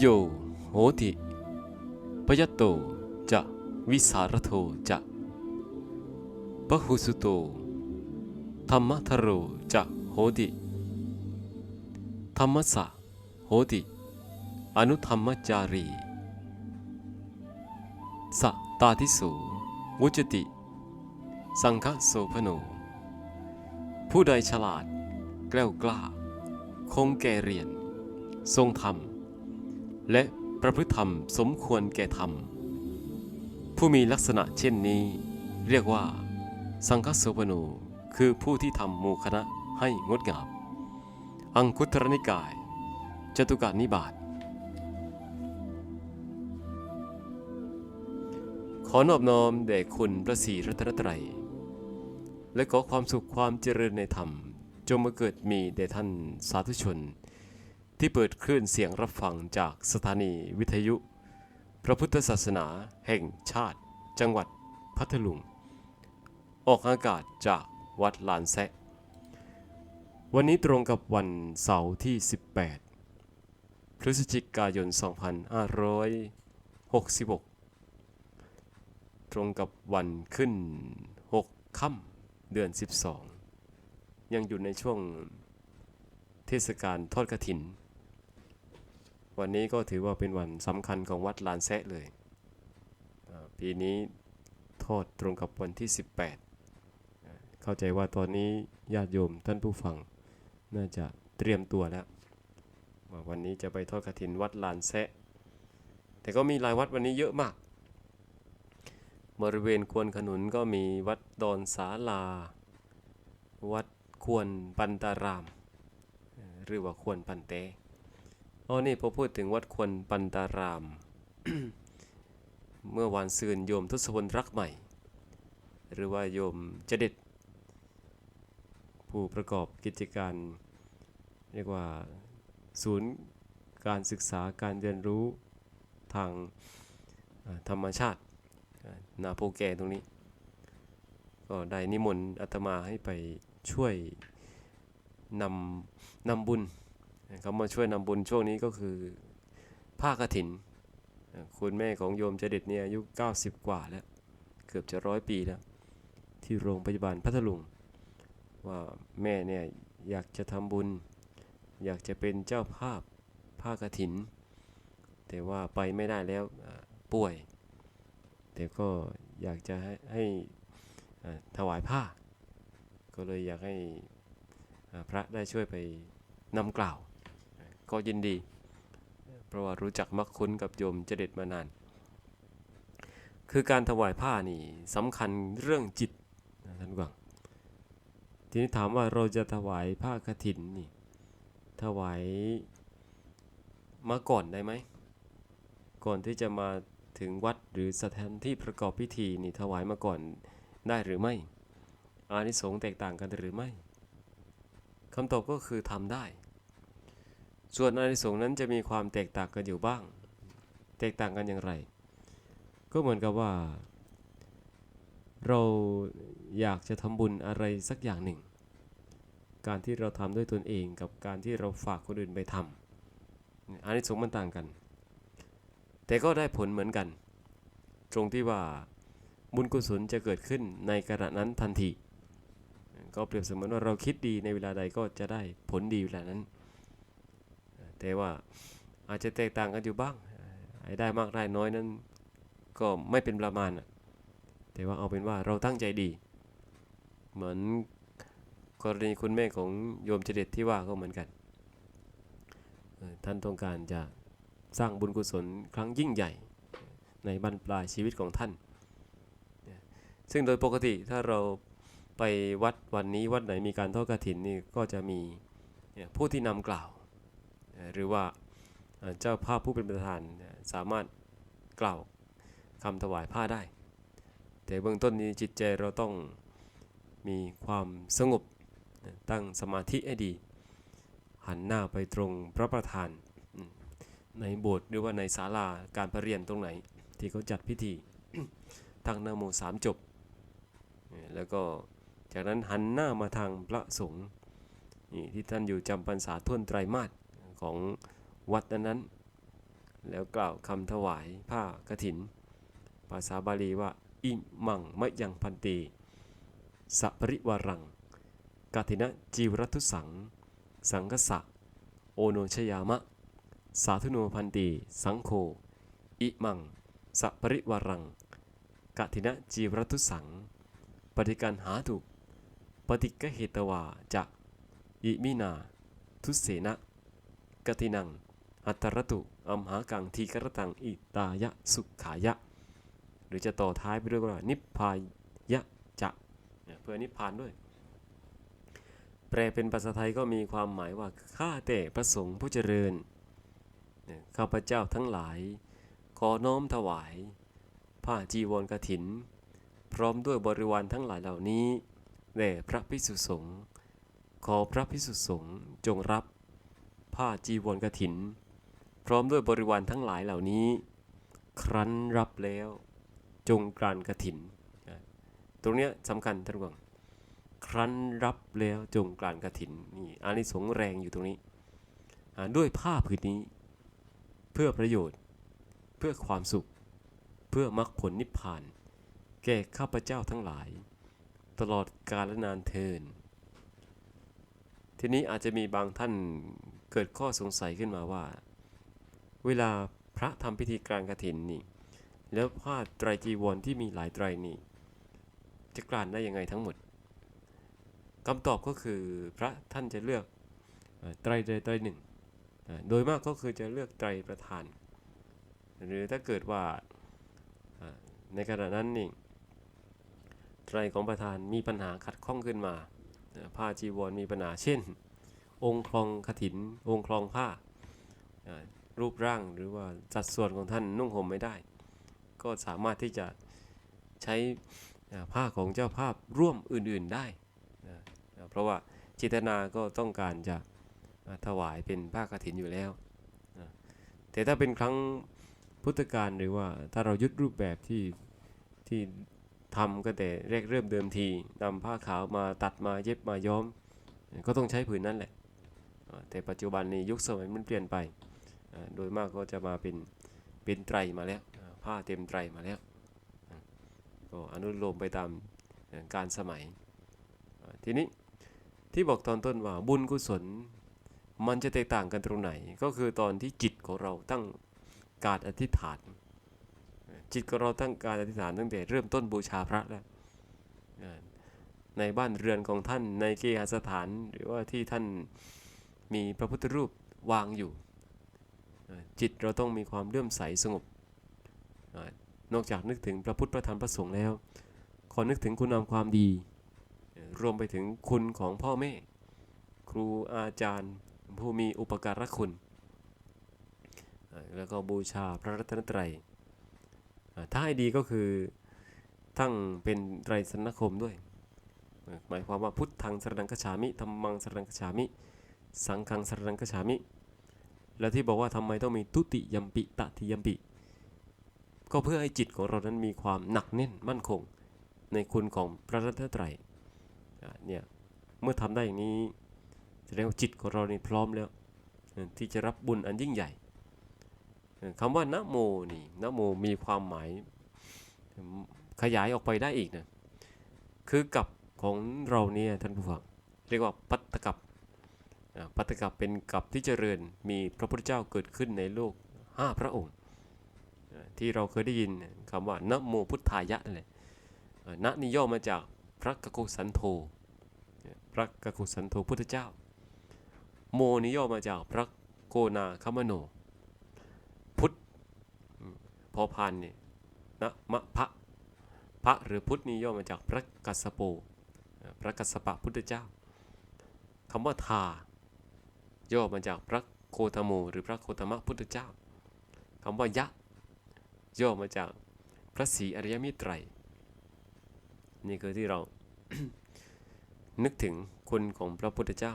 โยโหติปยตโตจะวิสารโทจะปะหุสุโตธรรมทโรจะโหติธรรมสะโหติ อนุธรรมจารีสะตาทิสูวุจติ สังฆโสพโน ผู้ใดฉลาด แกล้วกล้า คงแก่เรียน ทรงธรรม และประพฤติธรรมสมควรแก่ธรรม ผู้มีลักษณะเช่นนี้ เรียกว่า สังฆโสพโนคือผู้ที่ทำหมู่คณะให้งดงาม อังคุตรนิกาย จตุการนิบาตขอนอบน้อมแด่คุณพระศรีรัตนตรัย และขอความสุขความเจริญในธรรม จงมาเกิดมีแด่ท่านสาธุชน ที่เปิดคลื่นเสียงรับฟังจากสถานีวิทยุ พระพุทธศาสนาแห่งชาติ จังหวัดพัทลุง ออกอากาศจากวัดลานแซะ วันนี้ตรงกับวันเสาร์ที่ 18 พฤศจิกายน 2566 ตรงกับวันขึ้น 6 ค่ำเดือน 12 ยังอยู่ในช่วงเทศกาลทอดกระถิน วันนี้ก็ถือว่าเป็นวันสำคัญของวัดลานแซะเลย ปีนี้ทอดตรงกับวันที่ 18 เข้าใจว่าตอนนี้ญาติโยมท่านผู้ฟัง น่าจะเตรียมตัวแล้วว่าวันนี้จะไปทอดกระถินวัดลานแซะ แต่ก็มีหลายวัดวันนี้เยอะมาก บริเวณควนขนุนก็มีวัดดอนสาลา วัดควรปันตาราม หรือว่าควรปันเต อ๋อนี่พอพูดถึงวัดควรปันตาราม เมื่อวานซืนโยมทศพลรักใหม่ หรือว่าโยมเจเด็ดผู้ประกอบกิจการ เรียกว่า ศูนย์การศึกษาการเรียนรู้ทางธรรมชาติ นาโพแกตรงนี้ ก็ได้นิมนต์อาตมาให้ไปช่วยนำนำบุญ คำว่าช่วยนำบุญช่วงนี้ก็คือผ้ากฐิน คุณแม่ของโยมเจเด็ดเนี่ยอายุ 90 กว่าแล้ว เกือบจะร้อยปีแล้ว ที่โรงพยาบาลพัทลุง ว่าแม่เนี่ยอยากจะทำบุญ อยากจะเป็นเจ้าภาพผ้ากฐิน แต่ว่าไปไม่ได้แล้วป่วย แต่ก็อยากจะให้ใหถวายผ้า ก็เลยอยากให้พระได้ช่วยไปนำกล่าว ก็ยินดี เพราะว่ารู้จักมักคุ้นกับโยมเจเด็ดมานาน คือการถวายผ้านี่สำคัญเรื่องจิตนะท่านผู้ฟังทีนี้ถามว่าเราจะถวายผ้ากฐินนี่ ถวายมาก่อนได้ไหม ก่อนที่จะมาถึงวัดหรือสถานที่ประกอบพิธีนี่ถวายมาก่อนได้หรือไม่อานิสงส์แตกต่างกันหรือไม่คำตอบก็คือทำได้ ส่วนอานิสงส์นั้นจะมีความแตกต่างกันอยู่บ้าง แตกต่างกันอย่างไร ก็เหมือนกับว่า เราอยากจะทำบุญอะไรสักอย่างหนึ่ง การที่เราทำด้วยตนเองกับการที่เราฝากคนอื่นไปทำอานิสงส์มันต่างกัน แต่ก็ได้ผลเหมือนกัน ตรงที่ว่าบุญกุศลจะเกิดขึ้นในขณะนั้นทันที ก็เปรียบเสมือนว่าเราคิดดีในเวลาใดก็จะได้ผลดีเวลานั้น แต่ว่าอาจจะแตกต่างกันอยู่บ้างไอ้ได้มากได้น้อยนั้นก็ไม่เป็นประมาณอะแต่ว่าเอาเป็นว่าเราตั้งใจดี เหมือนกรณีคุณแม่ของโยมเจเด็ดที่ว่าก็เหมือนกัน ท่านต้องการจะสร้างบุญกุศลครั้งยิ่งใหญ่ในบรรปลายชีวิตของท่าน ซึ่งโดยปกติถ้าเราไปวัดวันนี้วัดไหนมีการทอดกฐินนี่ก็จะมีผู้ที่นำกล่าว หรือว่าเจ้าภาพผู้เป็นประธานสามารถกล่าวคำถวายผ้าได้ แต่เบื้องต้นนี้จิตใจเราต้องมีความสงบตั้งสมาธิให้ดี หันหน้าไปตรงพระประธาน ในโบสถ์หรือว่าในศาลาการประเรียนตรงไหน ที่เขาจัดพิธีตั้งนะโมสามจบ แล้วก็จากนั้นหันหน้ามาทางพระสงฆ์ที่ท่านอยู่จำพรรษาท่วนไตรมาส ของวัดนั้นแล้วกล่าวคำถวายผ้ากฐิน ภาษาบาลีว่า อิมังมะยังพันตีสัปริวารังกฐินะจีวรทุสัง สังกสะโอโนชยามะ สาธุโนพันตีสังโฆอิมังสัปริวารังกฐินะจีวรทุสัง ปฏิการหาตุปฏิกเหตวาจะอิมินา ทุเสนะ กตินัง อัตตรตุอัมหากังทีกรตังอิตายะสุขายะ หรือจะต่อท้ายไปด้วยว่านิพพายะจะเพื่อนิพพานด้วย แปลเป็นภาษาไทยก็มีความหมายว่าข้าแต่พระสงฆ์ผู้เจริญเนี่ยข้าพเจ้าทั้งหลาย ขอน้อมถวาย ผ้าจีวรกถิน พร้อมด้วยบริวารทั้งหลายเหล่านี้แด่พระภิกษุสงฆ์ขอพระภิกษุสงฆ์จงรับ ผ้าจีวรกรถิน พร้อมด้วยบริวารทั้งหลายเหล่านี้ ครั้นรับแล้วจงกรานกรถินอะตรงเนี้ยสำคัญท่านผู้ฟังครั้นรับแล้วจงกรานกรถินนี่อานิสงส์แรงอยู่ตรงนี้ ด้วยผ้าผืนนี้ เพื่อประโยชน์ เพื่อความสุข เพื่อมรรคผลนิพพาน แก่ข้าพเจ้าทั้งหลาย ตลอดกาลนานเทินทีนี้อาจจะมีบางท่าน เกิดข้อสงสัยขึ้นมาว่า เวลาพระทำพิธีกรานกฐินนี่ แล้วผ้าไตรจีวรที่มีหลายไตรนี่ จะกรานได้ยังไงทั้งหมดคำตอบก็คือพระท่านจะเลือกไตรใดไตรหนึ่ง โดยมากก็คือจะเลือกไตรประธาน หรือถ้าเกิดว่าในขณะนั้นนี่ไตรของประธานมีปัญหาขัดข้องขึ้นมาผ้าจีวรมีปัญหาเช่น องค์คลองกฐิน องค์คลองผ้า รูปร่างหรือว่าสัดส่วนของท่านนุ่งห่มไม่ได้ ก็สามารถที่จะใช้ผ้าของเจ้าภาพร่วมอื่นๆได้นะเพราะว่าเจตนาก็ต้องการจะถวายเป็นผ้ากฐินอยู่แล้วนะแต่ถ้าเป็นครั้งพุทธกาลหรือว่าถ้าเรายึดรูปแบบที่ที่ทำก็แต่แรกเริ่มเดิมทีนำผ้าขาวมาตัดมาเย็บมาย้อม ก็ต้องใช้ผืนนั่นแหละ แต่ปัจจุบันนี้ยุคสมัยมันเปลี่ยนไป โดยมากก็จะมาเป็นเป็นไตรมาแล้วผ้าเต็มไตรมาแล้วอ่าก็อนุโลมไปตามการสมัย ทีนี้ที่บอกตอนต้นว่าบุญกุศลมันจะแตกต่างกันตรงไหน ก็คือตอนที่จิตของเราตั้งการอธิษฐาน จิตของเราตั้งการอธิษฐานตั้งแต่เริ่มต้นบูชาพระแล้วในบ้านเรือนของท่านในเคหสถานหรือว่าที่ท่าน มีพระพุทธรูปวางอยู่ จิตเราต้องมีความเลื่อมใสสงบอนอกจากนึกถึงพระพุทธพระธรรมพระสงฆ์แล้ว ขอนึกถึงคุณงามความดี รวมไปถึงคุณของพ่อแม่ ครูอาจารย์ ผู้มีอุปการะคุณ แล้วก็บูชาพระรัตนตรัย ถ้าให้ดีก็คือตั้งเป็นไตรสรณคมด้วย หมายความว่าพุทธังสรนังคฉามิธรรมังสรนังคฉามิ สังฆังสรนังคฉามิ แล้วที่บอกว่าทำไมต้องมีทุติยมปิตติยมปิ ก็เพื่อให้จิตของเรานั้นมีความหนักแน่นมั่นคงในคุณของพระรัตนตรัยเนี่ยเมื่อทำได้อย่างนี้แสดงว่าจิตของเรานี่พร้อมแล้ว ที่จะรับบุญอันยิ่งใหญ่เออคำว่านะโมนี่นะโมมีความหมายขยายออกไปได้อีกนะคือกับของเราเนี่ยท่านผู้ฟังเรียกว่าปัตตกับ ปัตตกับเป็นกับที่เจริญมีพระพุทธเจ้าเกิดขึ้นในโลกห้าพระองค์ ที่เราเคยได้ยินคำว่านะโมพุทธายะนั่นแหละนะนี่ย่อมาจากพระกกุสันโธพระกกุสันโธพุทธเจ้า โมนี่ย่อมาจากพระโกนาคมโน พุทธพอพานเนี่ยนะมะพะพระหรือพุทธนี่ย่อมาจากพระกัสสโป พระกัสสปะพุทธเจ้าคำว่าทา ย่อมาจากพระโคตโมหรือพระโคตมะพุทธเจ้าคำว่ายะ ย่อมาจากพระศรีอริยมิตรไตร นี่คือที่เรา นึกถึงคุณของพระพุทธเจ้า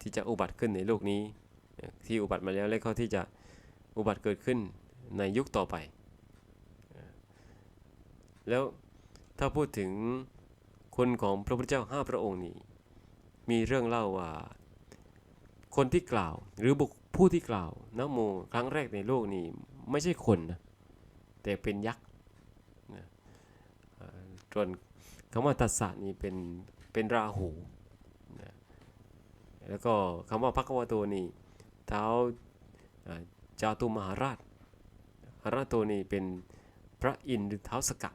ที่จะอุบัติขึ้นในโลกนี้ ที่อุบัติมาแล้วและเขาที่จะอุบัติเกิดขึ้นในยุคต่อไป แล้วถ้าพูดถึงคนของพระพุทธเจ้าห้าพระองค์นี้ มีเรื่องเล่าว่า คนที่กล่าว หรือบุคผู้ที่กล่าวนะโมครั้งแรกในโลกนี่ไม่ใช่คนนะแต่เป็นยักษ์นะส่วนคำว่าตัสสะนี่เป็นเป็นราหูนะแล้วก็คำว่าพักวะโตนี่เท้าจาตุมหาราชหราชโตนี่เป็นพระอินทร์หรือเท้าสกัด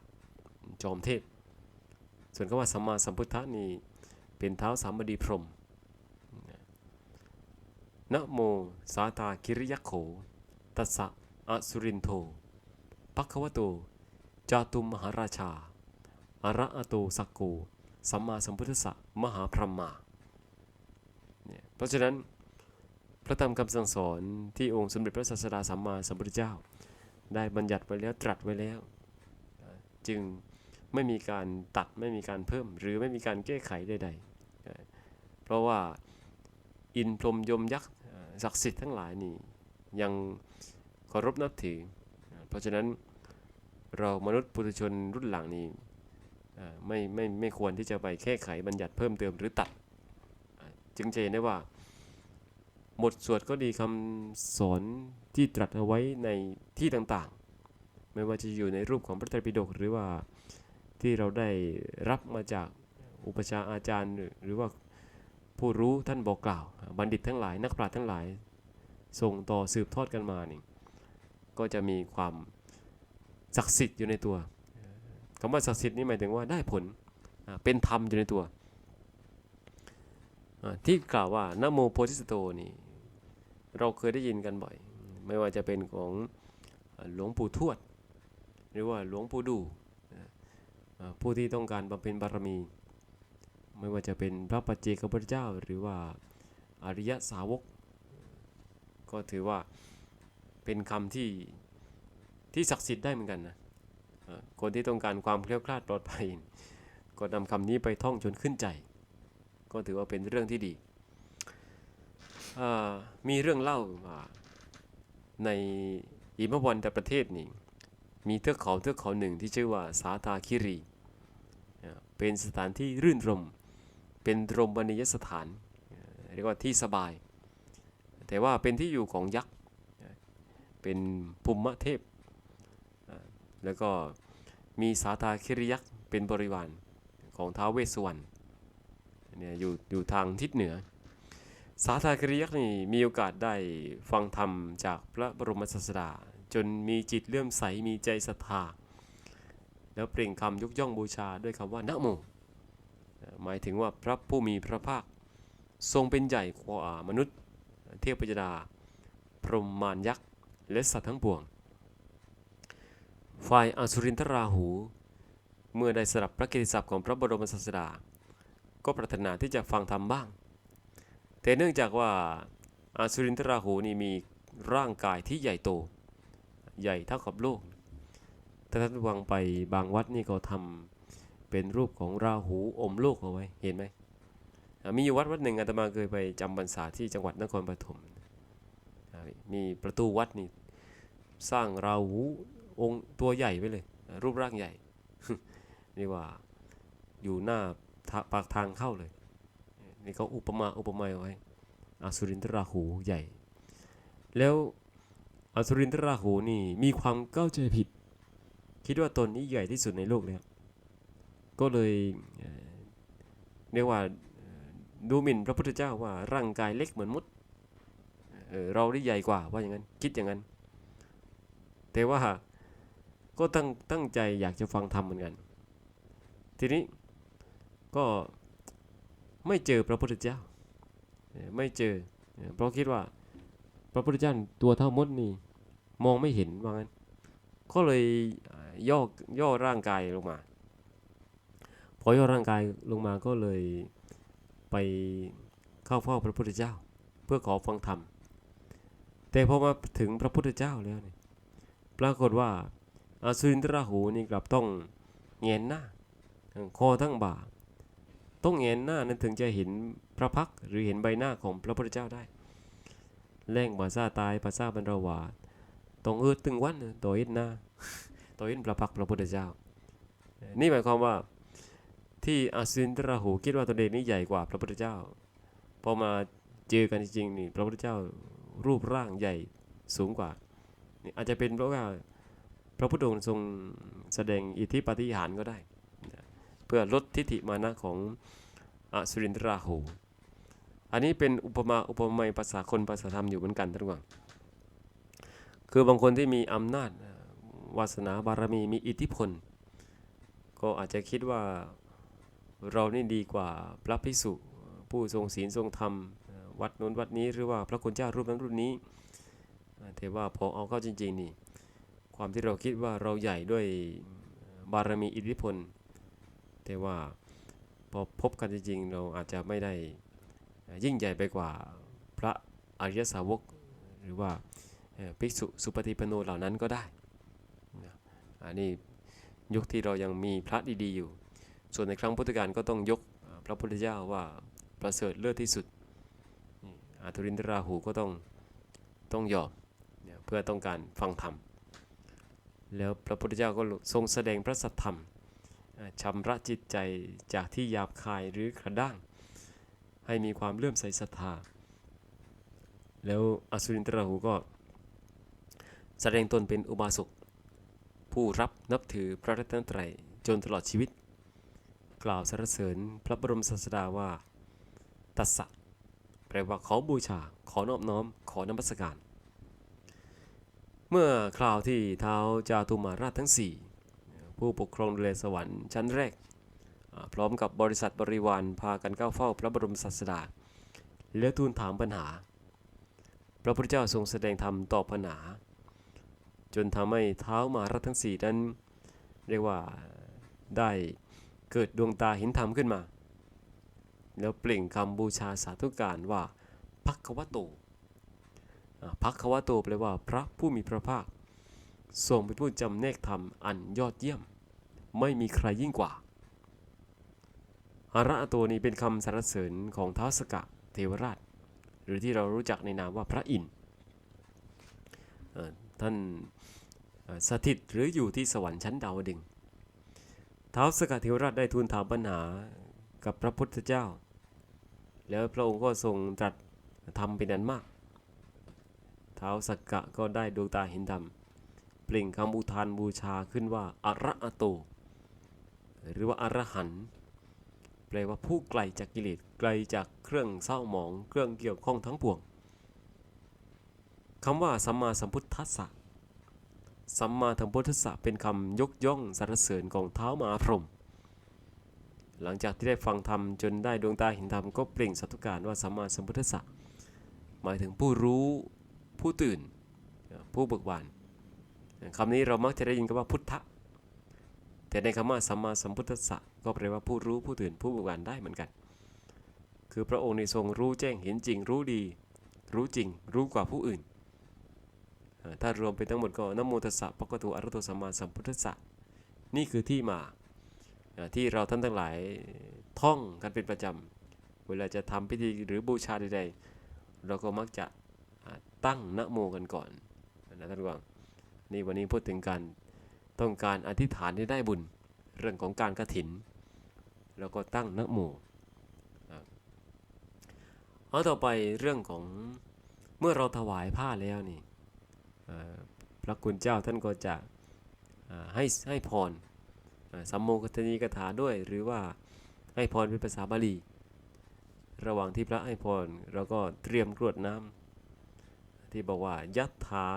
จอมเทพ ส่วนคำว่าสัมมาสัมพุทธะนี่เป็นเท้าสามบดีพรหม นะโมสาตาคิริยโข ตัสสะอสุรินโทปัควโตจาตุมหาราชา อระอะโตสักโก สัมมาสัมพุทธัสสะมหาพรหมาเนี่ยเพราะฉะนั้นพระธรรมคำสั่งสอนที่องค์สมเด็จพระศาสดาสัมมาสัมพุทธเจ้า ได้บัญญัติไว้แล้วตรัสไว้แล้ว จึงไม่มีการตัดไม่มีการเพิ่ม หรือไม่มีการแก้ไขใดๆเพราะว่าอินพรมยมยักษ์ ศักดิ์สิทธิ์ทั้งหลายนี่ยังเคารพนับถือ เพราะฉะนั้นเรามนุษย์ปุถุชนรุ่นหลังนี่ไม่ไม่ไม่ควรที่จะไปแก้ไขบัญญัติเพิ่มเติมหรือตัด จึงจะเห็นได้ว่าบทสวดก็ดีคำสอนที่ตรัสเอาไว้ในที่ต่างๆ ไม่ว่าจะอยู่ในรูปของพระไตรปิฎกหรือว่าที่เราได้รับมาจากอุปชฌาอาจารย์หรือหรือว่า ผู้รู้ท่านบอกกล่าว บัณฑิตทั้งหลาย นักปราชญ์ทั้งหลาย ส่งต่อสืบทอดกันมานี่ก็จะมีความศักดิ์สิทธิ์อยู่ในตัวคำว่าศักดิ์สิทธิ์นี่หมายถึงว่าได้ผลเป็นธรรมอยู่ในตัว ที่กล่าวว่านโมโพธิสโตนี่เราเคยได้ยินกันบ่อย ไม่ว่าจะเป็นของหลวงปู่ทวด หรือว่าหลวงปู่ดู่ผู้ที่ต้องการบำเพ็ญบารมี ไม่ว่าจะเป็นพระปัจเจกพุทธเจ้า หรือว่าอริยสาวก ก็ถือว่าเป็นคำที่ที่ศักดิ์สิทธิ์ได้เหมือนกันนะคนที่ต้องการความเคลี้ยวคลาดปลอดภัย ก็นำคำนี้ไปท่องจนขึ้นใจ ก็ถือว่าเป็นเรื่องที่ดี มีเรื่องเล่าว่าในอิมพวันตประเทศนี่มีเทือกเขาเทือกเขาหนึ่งที่ชื่อว่าสาตาคิรี เป็นสถานที่รื่นรมย เป็นรมณียสถานเรียกว่าที่สบาย แต่ว่าเป็นที่อยู่ของยักษ์เป็นภูมิเทพ แล้วก็มีสาตาคิริยักษ์เป็นบริวารของท้าวเวสสุวรรณเนี่ยอยู่อยู่ทางทิศเหนือ สาตาคิริยักษ์นี่มีโอกาสได้ฟังธรรมจากพระบรมศาสดา จนมีจิตเลื่อมใสมีใจศรัทธา แล้วเปล่งคำยกย่องบูชาด้วยคำว่านะโม หมายถึงว่าพระผู้มีพระภาค ทรงเป็นใหญ่กว่ามนุษย์ เทพยดา พรหมมารยักษ์ และสัตว์ทั้งปวง ฝ่ายอสุรินทราหู เมื่อได้สดับพระกิตติศัพท์ของพระบรมศาสดา ก็ปรารถนาที่จะฟังธรรมบ้าง แต่เนื่องจากว่าอสุรินทราหูนี่มีร่างกายที่ใหญ่โต ใหญ่เท่ากับโลกถ้าท่านวังไปบางวัดนี่ก็ทำ เป็นรูปของราหูอมโลกเอาไว้เห็นไหมมีอยู่วัดวัดหนึ่งอาตมาเคยไปจำพรรษาที่จังหวัดนครปฐมอ่ามีประตูวัดนี่สร้างราหูองค์ตัวใหญ่ไว้เลย รูปร่างใหญ่นี่ว่าอยู่หน้าปากทางเข้าเลย นี่เขาอุปมาอุปไมยเอาไว้อสุรินทราหูใหญ่ แล้วอสุรินทราหูนี่มีความเข้าใจผิด คิดว่าตนนี้ใหญ่ที่สุดในโลกแล้ว ก็เลยเรียกว่าดูหมิ่นพระพุทธเจ้าว่าร่างกายเล็กเหมือนมดเเราได้ใหญ่กว่าว่าอย่างนั้น คิดอย่างนั้น แต่ว่าก็ตั้งตั้งใจอยากจะฟังธรรมเหมือนกัน ทีนี้ก็ไม่เจอพระพุทธเจ้า ไม่เจอ เพราะคิดว่าพระพุทธเจ้าตัวเท่ามดนี่มองไม่เห็นว่างั้น ก็เลยย่อย่อร่างกายลงมา พอย่อร่างกายลงมาก็เลยไปเข้าเฝ้าพระพุทธเจ้า เพื่อขอฟังธรรม แต่พอมาถึงพระพุทธเจ้าแล้วเนี่ยปรากฏว่าอาสุรินทราหูนี่กลับต้องเงยหน้าคอทั้งบ่า ต้องเงยหน้านั้นถึงจะเห็นพระพักหรือเห็นใบหน้าของพระพุทธเจ้าได้แรงภาษาตายภาษาบรรดาวาต้องเออตึงวันต่อเห็นหน้าต่อเห็นพระพักพระพุทธเจ้า นี่หมายความว่า ที่อสุรินทราหูคิดว่าตนเองนี่ใหญ่กว่าพระพุทธเจ้า พอมาเจอกันจริงๆนี่พระพุทธเจ้ารูปร่างใหญ่สูงกว่านี่อาจจะเป็นเพราะว่าพระพุทธองค์ทรงแสดงอิทธิปฏิหารก็ได้นะเพื่อลดทิฏฐิมานะของอสุรินทราหู อันนี้เป็นอุปมาอุปไมยภาษาคนภาษาธรรมอยู่เหมือนกันท่านผู้ฟังคือบางคนที่มีอำนาจวาสนาบารมีมีอิทธิพล ก็อาจจะคิดว่า เรานี่ดีกว่าพระภิกษุผู้ทรงศีลทรงธรรม วัดนู้นวัดนี้หรือว่าพระคุณเจ้ารูปนั้นรูปนี้เอ่อแต่ว่าพอเอาเข้าจริง ๆ นี่ ความที่เราคิดว่าเราใหญ่ด้วยบารมีอิทธิพล แต่ว่าพอพบกันจริง ๆ เราอาจจะไม่ได้ยิ่งใหญ่ไปกว่าพระอริยสาวก หรือว่าภิกษุสุปฏิปนโนเหล่านั้นก็ได้นะอันนี้ยุคที่เรายังมีพระดีๆอยู่ ส่วนในครั้งพุทธกาลก็ต้องยกพระพุทธเจ้าว่าประเสริฐเลิศที่สุดอาทุรินทราหูก็ต้องต้องยอมเพื่อต้องการฟังธรรม แล้วพระพุทธเจ้าก็ทรงแสดงพระสัทธรรมเอ่อชำระจิตใจจากที่หยาบคายหรือกระด้าง ให้มีความเลื่อมใสศรัทธา แล้วอสุรินทราหูก็ แสดงตนเป็นอุบาสกผู้รับนับถือพระรัตนตรัยจนตลอดชีวิต กล่าวสรรเสริญพระบรมศาสดาว่า ตัสสะแปลว่าขอบูชา ขอนอบน้อม ขอนมัสการ เมื่อคราวที่เท้าจาตุมาราชทั้งสี่ผู้ปกครองดูแลสวรรค์ชั้นแรก พร้อมกับบริษัทบริวารพากันเข้าเฝ้าพระบรมศาสดา แล้วทูลถามปัญหา พระพุทธเจ้าทรงแสดงธรรมตอบปัญหา จนทำให้เท้ามารัตทั้งสี่นั้น เรียกว่าได้ เกิดดวงตาเห็นธรรมขึ้นมา แล้วเปล่งคำบูชาสาธุการว่าพักควโตพักควโตแปลว่าพระผู้มีพระภาคทรงเป็นผู้จำแนกธรรมอันยอดเยี่ยม ไม่มีใครยิ่งกว่าอาระโตนี้เป็นคำสรรเสริญของท้าวสกะเทวราช หรือที่เรารู้จักในนามว่าพระอินทร์ท่านสถิตหรืออยู่ที่สวรรค์ชั้นดาวดึง ท้าวสกะเทวราชได้ทูลถามปัญหากับพระพุทธเจ้า แล้วพระองค์ก็ทรงตรัสทำเป็นอันมากท้าวสกกะก็ได้ดวงตาเห็นธรรม เปล่งคำอุทานบูชาขึ้นว่าอะระอะโต หรือว่าอรหันต์แปลว่าผู้ไกลจากกิเลสไกลจากเครื่องเศร้าหมอง เครื่องเกี่ยวข้องทั้งปวงคำว่าสัมมาสัมพุทธัสสะ สัมมาสัมพุทธสสะเป็นคำยกย่องสรรเสริญของเท้ามหาพรหมหลังจากที่ได้ฟังธรรมจนได้ดวงตาเห็นธรรมก็เปล่งสัตุการว่าสัมมาสัมพุทธสสะหมายถึงผู้รู้ผู้ตื่น ผู้เบิกบานคำนี้เรามักจะได้ยินกันว่าพุทธะแต่ในคำว่าสัมมาสัมพุทธสสะก็แปลว่าผู้รู้ผู้ตื่นผู้เบิกบานได้เหมือนกัน คือพระองค์ในทรงรู้แจ้งเห็นจริงรู้ดี รู้จริง รู้กว่าผู้อื่น ถ้ารวมเป็นทั้งหมดก็นโมตัสสะปะกะโตอะระโตสัมมาสัมพุทธัสสะนี่คือที่มาที่เราท่านทั้งหลายท่องกันเป็นประจำ เวลาจะทำพิธีหรือบูชาใดๆ เราก็มักจะตั้งนโมกันก่อนนะท่านผู้ฟังนี่วันนี้พูดถึงการต้องการอธิษฐานให้ได้บุญ เรื่องของการกระถิน แล้วก็ตั้งนโมเอาต่อไปเรื่องของเมื่อเราถวายผ้าแล้วนี่ พระคุณเจ้าท่านก็จะให้ให้พรสัมโมกัตนีกถาด้วย หรือว่าให้พรเป็นภาษาบาลี ระหว่างที่พระให้พรเราก็เตรียมกรวดน้ำที่บอกว่ายัตถา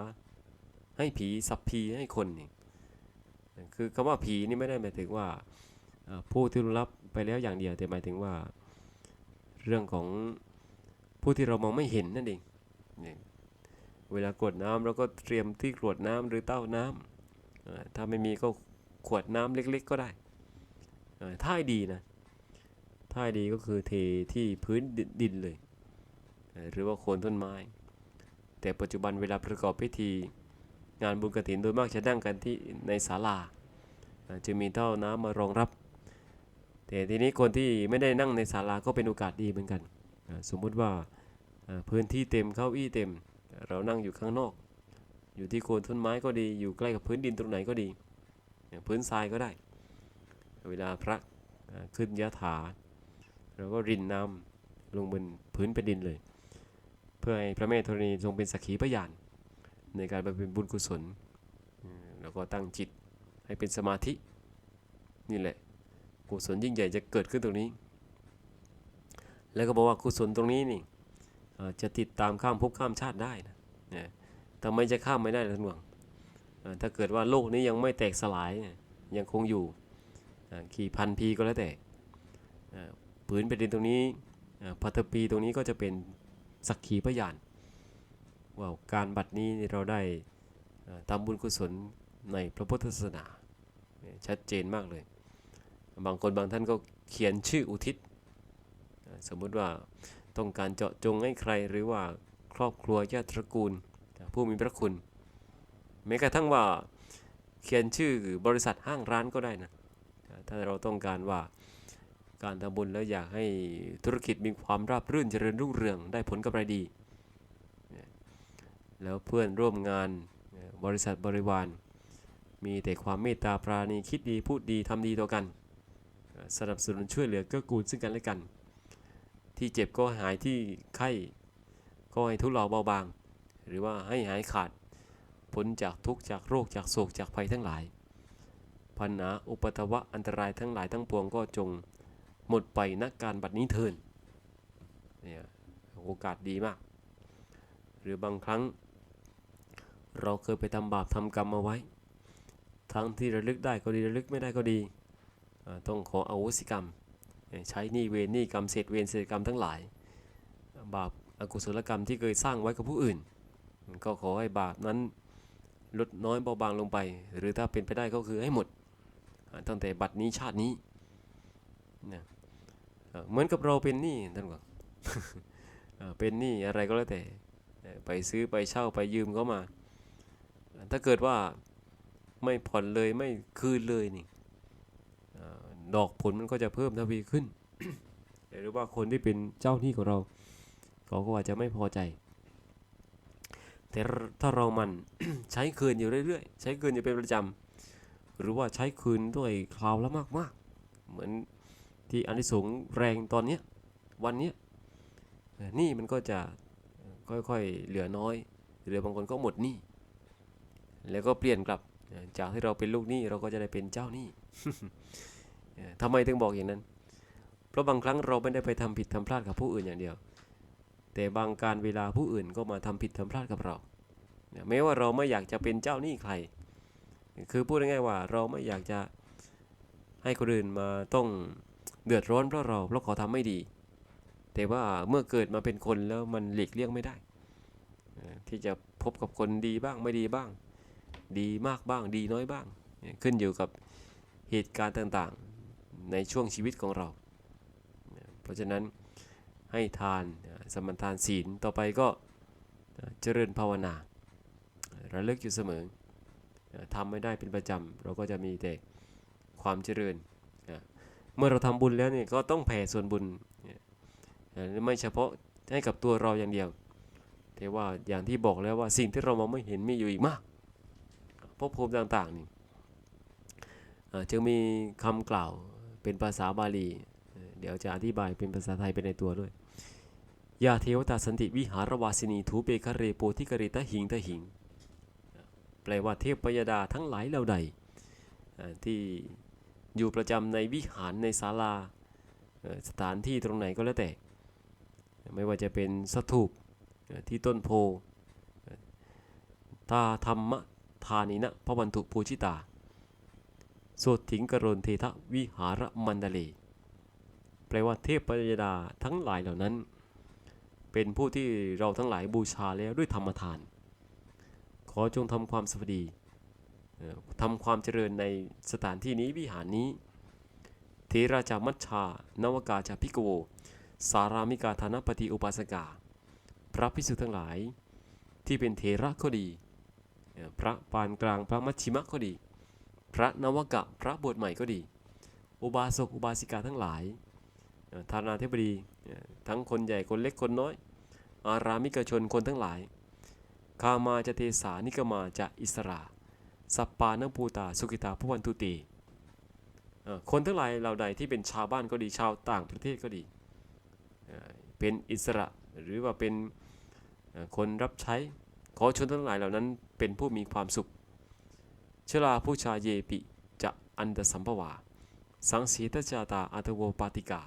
ให้ผีสัพพีให้คนนี่คือคำว่าผีนี่ไม่ได้หมายถึงว่าผู้ที่รู้รับไปแล้วอย่างเดียวแต่หมายถึงว่า เรื่องของผู้ที่เรามองไม่เห็นนั่นเอง เวลากรวดน้ำเราก็เตรียมที่กรวดน้ำหรือเต้าน้ำถ้าไม่มีก็ขวดน้ำเล็กๆก็ได้เอ่าให้ดีนะถ้าให้ดีก็คือเทที่พื้นดินเลย หรือว่าโคนต้นไม้ แต่ปัจจุบันเวลาประกอบพิธี งานบุญกฐินโดยมากจะนั่งกันที่ในศาลาจะมีเต้าน้ำมารองรับ แต่ทีนี้คนที่ไม่ได้นั่งในศาลาก็เป็นโอกาสดีเหมือนกัน สมมุติว่าพื้นที่เต็มเก้าอี้เต็ม เรานั่งอยู่ข้างนอก อยู่ที่โคนต้นไม้ก็ดี อยู่ใกล้กับพื้นดินตรงไหนก็ดีอย่างพื้นทรายก็ได้ เวลาพระขึ้นยะถาเราก็รินน้ำลงบนพื้นแผ่นดินเลย เพื่อให้พระแม่ธรณีทรงเป็นสักขีพยาน ในการบำเพ็ญบุญกุศลแล้วก็ตั้งจิตให้เป็นสมาธิ นี่แหละกุศลยิ่งใหญ่จะเกิดขึ้นตรงนี้ แล้วก็บอกว่ากุศลตรงนี้นี่ จะติดตามข้ามภพข้ามชาติได้นะทำไมจะข้ามไม่ได้ท่านหวังถ้าเกิดว่าโลกนี้ยังไม่แตกสลายยังคงอยู่อ่ากี่พันปีก็แล้วแต่เอ่อผืนแผ่นดินตรงนี้พัตปีตรงนี้ก็จะเป็นสักขีพยานว่าการบัดนี้เราได้ทำบุญกุศลในพระพุทธศาสนาชัดเจนมากเลย บางคนบางท่านก็เขียนชื่ออุทิศ สมมุติว่า ต้องการเจาะจงให้ใครหรือว่าครอบครัวญาติตระกูล ผู้มีพระคุณ แม้กระทั่งว่าเขียนชื่อบริษัทห้างร้านก็ได้นะ ถ้าเราต้องการว่าการทำบุญแล้วอยากให้ธุรกิจมีความราบรื่นเจริญรุ่งเรืองได้ผลกำไรดี แล้วเพื่อนร่วมงานบริษัทบริวาร มีแต่ความเมตตาปราณีคิดดีพูดดีทำดีต่อกัน สนับสนุนช่วยเหลือเกื้อกูลซึ่งกันและกัน ที่เจ็บก็หายที่ไข้ก็ให้ทุเลาเบาบาง หรือว่าให้หายขาดพ้นจากทุกข์จากโรคจากโศกจากภัยทั้งหลายปัญหาอุปตวะอันตรายทั้งหลายทั้งปวงก็จงหมดไปนักการบัดนี้เทินเนี่ยโอกาสดีมาก หรือบางครั้ง เราเคยไปทำบาปทำกรรมมาไว้ ทั้งที่ระลึกได้ก็ดีระลึกไม่ได้ก็ดี ต้องขออโหสิกรรม ใช้หนี้เวรหนี้กรรมเศษเวรเศษกรรมทั้งหลาย บาปอกุศลกรรมที่เคยสร้างไว้กับผู้อื่น ก็ขอให้บาปนั้นลดน้อยเบาบางลงไป หรือถ้าเป็นไปได้ก็คือให้หมด ตั้งแต่บัดนี้ชาตินี้นะเหมือนกับเราเป็นหนี้ท่านบอกเป็นหนี้อะไรก็แล้วแต่ ไปซื้อไปเช่าไปยืมเขามา ถ้าเกิดว่าไม่ผ่อนเลยไม่คืนเลยนี่ ดอกผลมันก็จะเพิ่มทวีขึ้น หรือว่าคนที่เป็นเจ้าหนี้ของเราเขาก็อาจจะไม่พอใจ แต่ถ้าเรามันใช้คืนอยู่เรื่อยๆ ใช้คืนอยู่เป็นประจำหรือว่าใช้คืนด้วยคราวละมากๆ เหมือนที่อานิสงส์แรงตอนเนี้วันนี้นี้มันก็จะค่อยๆเหลือน้อย หรือบางคนก็หมดหนี้แล้วก็เปลี่ยนกลับจากที่เราเป็นลูกหนี้เราก็จะได้เป็นเจ้าหนี้ ทำไมถึงบอกอย่างนั้น เพราะบางครั้งเราไม่ได้ไปทำผิดทำพลาดกับผู้อื่นอย่างเดียว แต่บางการเวลาผู้อื่นก็มาทำผิดทำพลาดกับเราแม้ว่าเราไม่อยากจะเป็นเจ้าหนี้ใคร คือพูดง่ายๆว่าเราไม่อยากจะให้คนอื่นมาต้องเดือดร้อนเพราะเราเพราะเขาทำไม่ดี แต่ว่าเมื่อเกิดมาเป็นคนแล้วมันหลีกเลี่ยงไม่ได้ ที่จะพบกับคนดีบ้างไม่ดีบ้าง ดีมากบ้างดีน้อยบ้าง ขึ้นอยู่กับเหตุการณ์ต่างๆ ในช่วงชีวิตของเรา เพราะฉะนั้นให้ทานเอ่อสมทานศีลต่อไปก็เจริญภาวนาระลึกอยู่เสมอทำไม่ได้เป็นประจำ เราก็จะมีแต่ความเจริญ เมื่อเราทำบุญแล้วเนี่ยก็ต้องแผ่ส่วนบุญ ไม่เฉพาะให้กับตัวเราอย่างเดียว แต่ว่าอย่างที่บอกแล้วว่าสิ่งที่เรามองไม่เห็นมีอยู่อีกมากภพภูมิต่างๆนี่จึงมีคำกล่าว เป็นภาษาบาลี เดี๋ยวจะอธิบายเป็นภาษาไทยไปในตัวด้วยยาเทวตาสันติวิหารวาสินีทูเปคะเรโปธิกริตะหิงตะหิง แปลว่าเทพปยดาทั้งหลายเหล่าใดที่อยู่ประจำในวิหารในศาลาสถานที่ตรงไหนก็แล้วแต่ ไม่ว่าจะเป็นสถูปที่ต้นโพตาธรรมทานินะพระวันตุปูชิตา โสถิงกรณเททะวิหารมันดาเลแปลว่าเทพปยดาทั้งหลายเหล่านั้น เป็นผู้ที่เราทั้งหลายบูชาแล้วด้วยธรรมทาน ขอจงทำความสวัสดีทำความเจริญในสถานที่นี้วิหารนี้เทราจามัชชานวกาจาพิกโว สารามิกาธานปฏิอุปาสกา พระพิสุทั้งหลายที่เป็นเทระก็ดี พระปานกลางพระมัชชิมะก็ดี พระนวกะพระบวชใหม่ก็ดี อุบาสกอุบาสิกาทั้งหลายเอ่อทานาธิบดีทั้งคนใหญ่คนเล็กคนน้อย อารามิกชนคนทั้งหลาย คามาจะเทสานิกมาจะอิสราสัปปานภูตาสุกิตาพวันตุตีคนทั้งหลายเหล่าใดที่เป็นชาวบ้านก็ดีชาวต่างประเทศก็ดี เป็นอิสระหรือว่าเป็นคนรับใช้ขอชนทั้งหลายเหล่านั้นเป็นผู้มีความสุข ชลาผู้ชาเยปิจะอันตสัมภวา สังสีตจาตาอัตโวปาติกา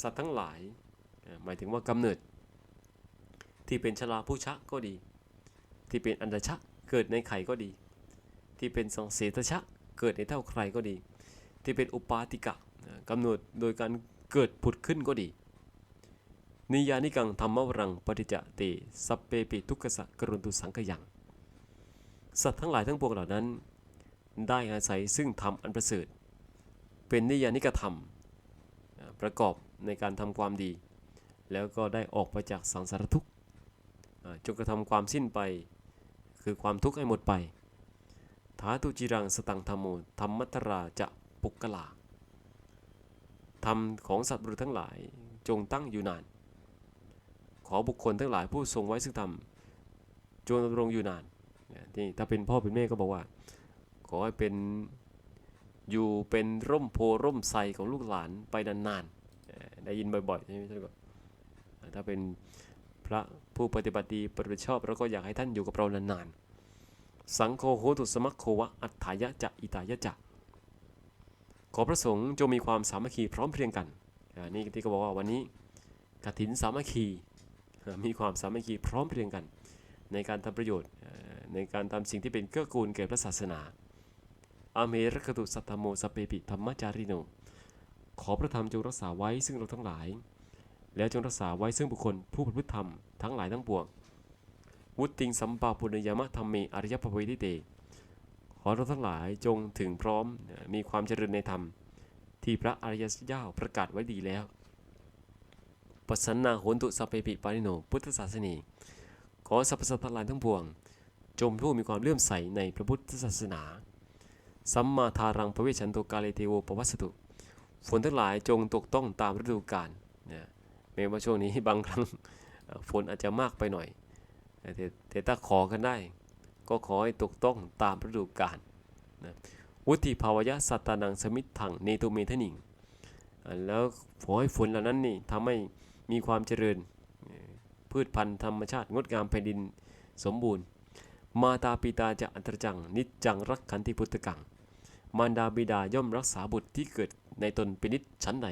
สัตว์ทั้งหลาย หมายถึงว่ากำเนิด ที่เป็นชลาผู้ชะก็ดี ที่เป็นอันตชะเกิดในไข่ก็ดี ที่เป็นสังเสตชะเกิดในเท่าใครก็ดี ที่เป็นอุปาติกะอ่ากำเนิดโดยการเกิดผุดขึ้นก็ดี นิยานิกังธรรมวรังปฏิจจเตสัพเปปิทุกขสะกรุณตุสังขยัง สัตว์ทั้งหลายทั้งปวงเหล่านั้น ได้อาศัยซึ่งธรรมอันประเสริฐ เป็นนิยานิกธรรม ประกอบในการทำความดี แล้วก็ได้ออกไปจากสังสารทุกข์จงกระทำความสิ้นไป คือความทุกข์ให้หมดไปถาตุจิรังสตังธรรมโมธรรมัตราจะปุกกลาธรรมของสัตว์บรุษทั้งหลายจงตั้งอยู่นาน ขอบุคคลทั้งหลายผู้ทรงไว้ซึ่งธรรมจงดำรงอยู่นาน เนี่ถ้าเป็นพ่อเป็นแม่ก็บอกว่า ขอให้เป็นอยู่เป็นร่มโพร่มไทรของลูกหลานไปนานๆได้ยินบ่อยๆใช่ไหมท่านก็ถ้าเป็นพระผู้ปฏิบัติดีปฏิบัติชอบเราก็อยากให้ท่านอยู่กับเรานานๆสังโฆโหตุสมัคโควะอัฏฐายะจะอิตายะจะขอพระสงฆ์จงมีความสามัคคีพร้อมเพรียงกันนี่ที่ก็บอกว่าวันนี้กฐินสามัคคีมีความสามัคคีพร้อมเพรียงกัน ในการทำประโยชน์ ในการทำสิ่งที่เป็นเกื้อกูลแก่พระศาสนา อเมรคตุสัทธโมสเปปิธรรมจาริโน ขอพระธรรมจงรักษาไว้ซึ่งเราทั้งหลาย แล้วจงรักษาไว้ซึ่งบุคคลผู้ประพฤติธรรมทั้งหลายทั้งปวง วุติงสัมปาปุณยามะธรรมเมอริยภเวทิเต ขอเราทั้งหลายจงถึงพร้อมมีความเจริญในธรรม ที่พระอริยเจ้าประกาศไว้ดีแล้วปสันนาโหนตุสัพเพปิปาริโนพุทธศาสนีขอสรรพสัตว์ทั้งหลายทั้งปวง จงผู้มีความเลื่อมใสในพระพุทธศาสนา สัมมาทารังพระเวชชันโตกาเลเทโวปวัสสตุ ฝนทั้งหลายจงตกต้องตามฤดูกาลนะแม้ว่าช่วงนี้บางครั้งฝนอาจจะมากไปหน่อย แต่แต่ถ้าขอกันได้ ก็ขอให้ตกต้องตามฤดูกาลนะวุติภาวยะสัตตานังสมิทถังเนตุเมทนิงอ่าแล้วขอให้ฝนเหล่านั้นนี่ทำให้มีความเจริญ พืชพันธุ์ธรรมชาติงดงามแผ่นดินสมบูรณ์ มาตาปิตาจะอันตรจัง นิจจังรักขันติพุทธกัง มารดาบิดาย่อมรักษาบุตรที่เกิดในตนเป็นนิจชั้นใด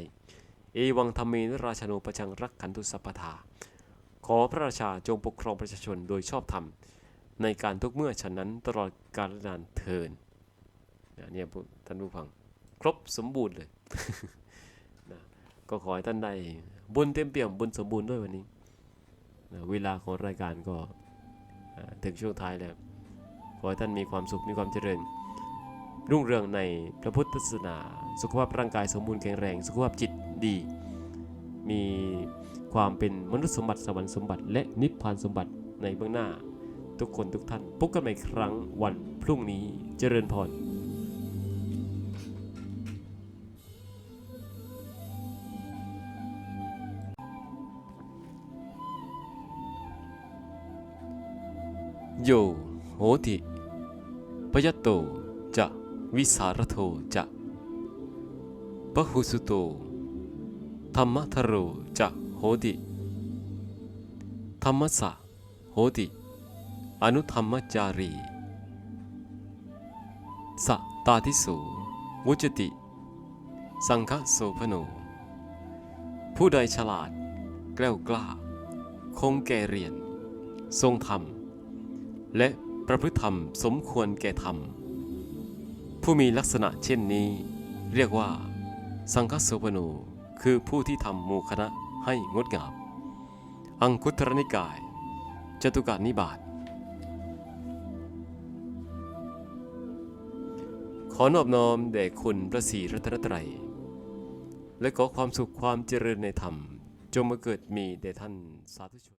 เอวังธรรมเมนราชาโนปชังรักขันตุสัพพทา ขอพระราชาจงปกครองประชาชนโดยชอบธรรม ในการทุกเมื่อฉันนั้นตลอดกาลนานเทินนะเนี่ยท่านผู้ฟัง ครบสมบูรณ์เลยนะก็ขอให้ท่านได้บุญเต็มเปี่ยมบุญสมบูรณ์ด้วยวันนี้นะเวลาของรายการก็ ถึงช่วงท้ายแล้ว ขอให้ท่านมีความสุขมีความเจริญ รุ่งเรืองในพระพุทธศาสนา สุขภาพร่างกายสมบูรณ์แข็งแรง สุขภาพจิตดี มีความเป็นมนุษย์สมบัติสวรรค์สมบัติ และนิพพานสมบัติในเบื้องหน้า ทุกคนทุกท่านพบกันใหม่ครั้งวันพรุ่งนี้เจริญพร โยโหติปยตโตจะวิสารโทจะปะหุสุโตธรรมทโรจะโหติธรรมสะโหติ อนุธรรมจารีสะตาทิโสวุจติ สังฆโสพโน ผู้ใดฉลาด แกล้วกล้า คงแก่เรียน ทรงธรรม และประพฤติธรรมสมควรแก่ธรรม ผู้มีลักษณะเช่นนี้ เรียกว่า สังฆโสพโนคือผู้ที่ทำหมู่คณะให้งดงาม อังคุตรนิกาย จตุการนิบาตขอนอบน้อมแด่คุณพระศรีรัตนตรัย และขอความสุขความเจริญในธรรม จงมาเกิดมีแด่ท่านสาธุชน